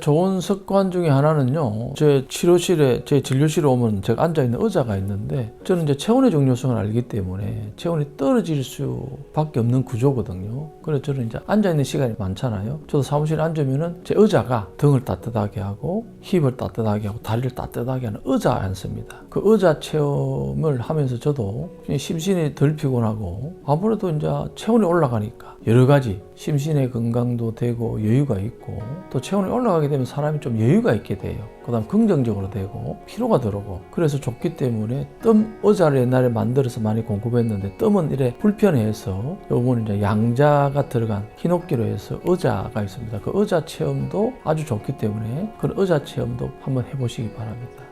좋은 습관 중에 하나는요. 제 치료실에 제 진료실에 오면 제가 앉아 있는 의자가 있는데 저는 이제 체온의 중요성을 알기 때문에 체온이 떨어질 수밖에 없는 구조거든요. 그래서 저는 이제 앉아 있는 시간이 많잖아요. 저도 사무실에 앉으면은 제 의자가 등을 따뜻하게 하고 힙을 따뜻하게 하고 다리를 따뜻하게 하는 의자에 앉습니다. 그 의자 체험을 하면서 저도 심신이 덜 피곤하고 아무래도 이제 체온이 올라가니까 여러 가지 심신의 건강도 되고 여유가 있고 또 체온이 올라가게 되면 사람이 좀 여유가 있게 돼요. 그다음 긍정적으로 되고 피로가 들어오고 그래서 좋기 때문에 뜸 의자를 옛날에 만들어서 많이 공급했는데 뜸은 이래 불편해서 요거는 이제 양자가 들어간 히노키로 해서 의자가 있습니다. 그 의자 체험도 아주 좋기 때문에 그 의자 체험도 한번 해보시기 바랍니다.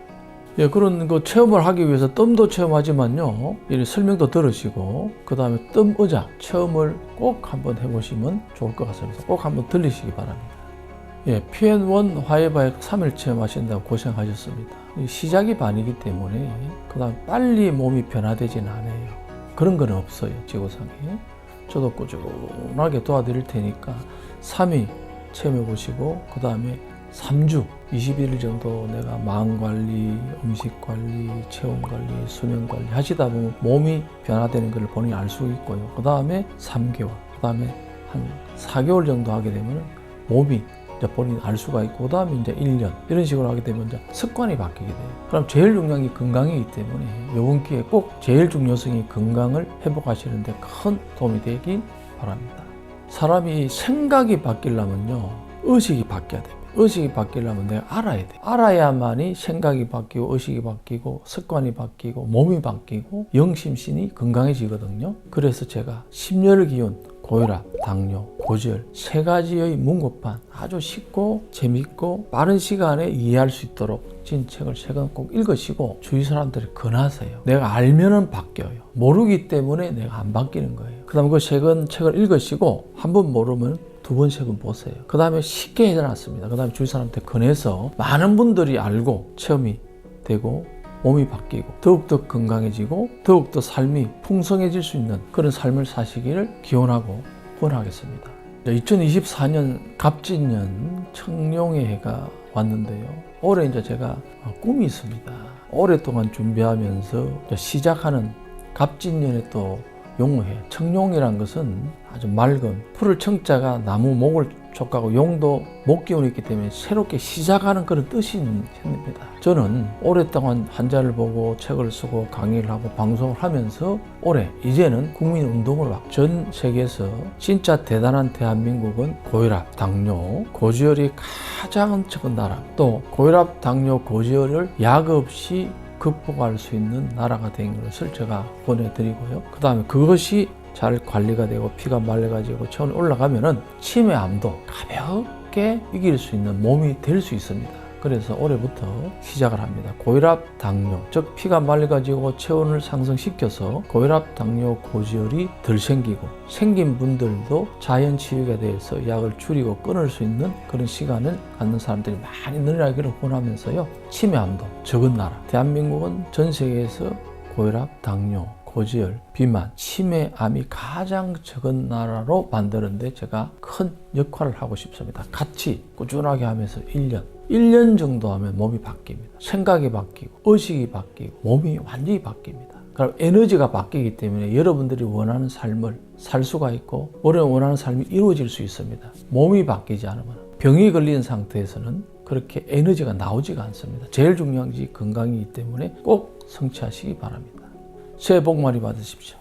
예, 그런 그 체험을 하기 위해서 뜸도 체험하지만요, 이 설명도 들으시고, 그 다음에 뜸 의자 체험을 꼭 한번 해보시면 좋을 것 같습니다. 꼭 한번 들리시기 바랍니다. 예, PN1 화해바액 3일 체험하신다고 고생하셨습니다. 이 시작이 반이기 때문에, 그 다음 빨리 몸이 변화되지는 않아요. 그런 건 없어요, 지구상에. 저도 꾸준하게 도와드릴 테니까 3일 체험해 보시고, 그 다음에 3주, 21일 정도 내가 마음 관리, 음식 관리, 체온 관리, 수면 관리 하시다 보면 몸이 변화되는 걸 본인이 알 수 있고요. 그 다음에 3개월, 그 다음에 한 4개월 정도 하게 되면 몸이 이제 본인이 알 수가 있고, 그 다음에 이제 1년, 이런 식으로 하게 되면 이제 습관이 바뀌게 돼요. 그럼 제일 중요한 게 건강이기 때문에 이번 기회에 꼭 제일 중요성이 건강을 회복하시는데 큰 도움이 되길 바랍니다. 사람이 생각이 바뀌려면요, 의식이 바뀌어야 돼요. 의식이 바뀌려면 내가 알아야 돼. 알아야만이 생각이 바뀌고 의식이 바뀌고 습관이 바뀌고 몸이 바뀌고 영심신이 건강해지거든요. 그래서 제가 심혈을 기운 고혈압, 당뇨, 고지혈 세 가지의 문고판 아주 쉽고 재밌고 빠른 시간에 이해할 수 있도록 진 책을 최근 꼭 읽으시고 주위 사람들이 권하세요. 내가 알면은 바뀌어요. 모르기 때문에 내가 안 바뀌는 거예요. 그다음 그 최근 책을 읽으시고 한 번 모르면 두 번씩은 보세요. 그 다음에 쉽게 해놨습니다. 그 다음에 주위 사람한테 권해서 많은 분들이 알고 체험이 되고 몸이 바뀌고 더욱더 건강해지고 더욱더 삶이 풍성해질 수 있는 그런 삶을 사시기를 기원하고 후원하겠습니다. 2024년 갑진년 청룡의 해가 왔는데요. 올해 이제 제가 꿈이 있습니다. 오랫동안 준비하면서 시작하는 갑진년에 또 용해 청룡이란 것은 아주 맑은 풀을 청자가 나무 목을 촉하고 용도 목 기운이 있기 때문에 새롭게 시작하는 그런 해입니다. 저는 오랫동안 환자를 보고 책을 쓰고 강의를 하고 방송을 하면서 올해 이제는 국민 운동을 막전 세계에서 진짜 대단한 대한민국은 고혈압, 당뇨, 고지혈이 가장 적은 나라 또 고혈압, 당뇨, 고지혈을 약 없이 극복할 수 있는 나라가 된 것을 제가 보내드리고요. 그 다음에 그것이 잘 관리가 되고 피가 말려가지고 체온이 올라가면은 치매암도 가볍게 이길 수 있는 몸이 될 수 있습니다. 그래서 올해부터 시작을 합니다. 고혈압, 당뇨, 즉 피가 말려가지고 체온을 상승시켜서 고혈압, 당뇨, 고지혈이 덜 생기고 생긴 분들도 자연 치유가 돼서 약을 줄이고 끊을 수 있는 그런 시간을 갖는 사람들이 많이 늘어나기를 원하면서요. 치매암도 적은 나라. 대한민국은 전 세계에서 고혈압, 당뇨, 고지혈, 비만, 치매, 암이 가장 적은 나라로 만드는데 제가 큰 역할을 하고 싶습니다. 같이 꾸준하게 하면서 1년, 1년 정도 하면 몸이 바뀝니다. 생각이 바뀌고, 의식이 바뀌고, 몸이 완전히 바뀝니다. 그럼 에너지가 바뀌기 때문에 여러분들이 원하는 삶을 살 수가 있고, 올해 원하는 삶이 이루어질 수 있습니다. 몸이 바뀌지 않으면. 병이 걸린 상태에서는 그렇게 에너지가 나오지가 않습니다. 제일 중요한 것이 건강이기 때문에 꼭 성취하시기 바랍니다. 새해 복 많이 받으십시오.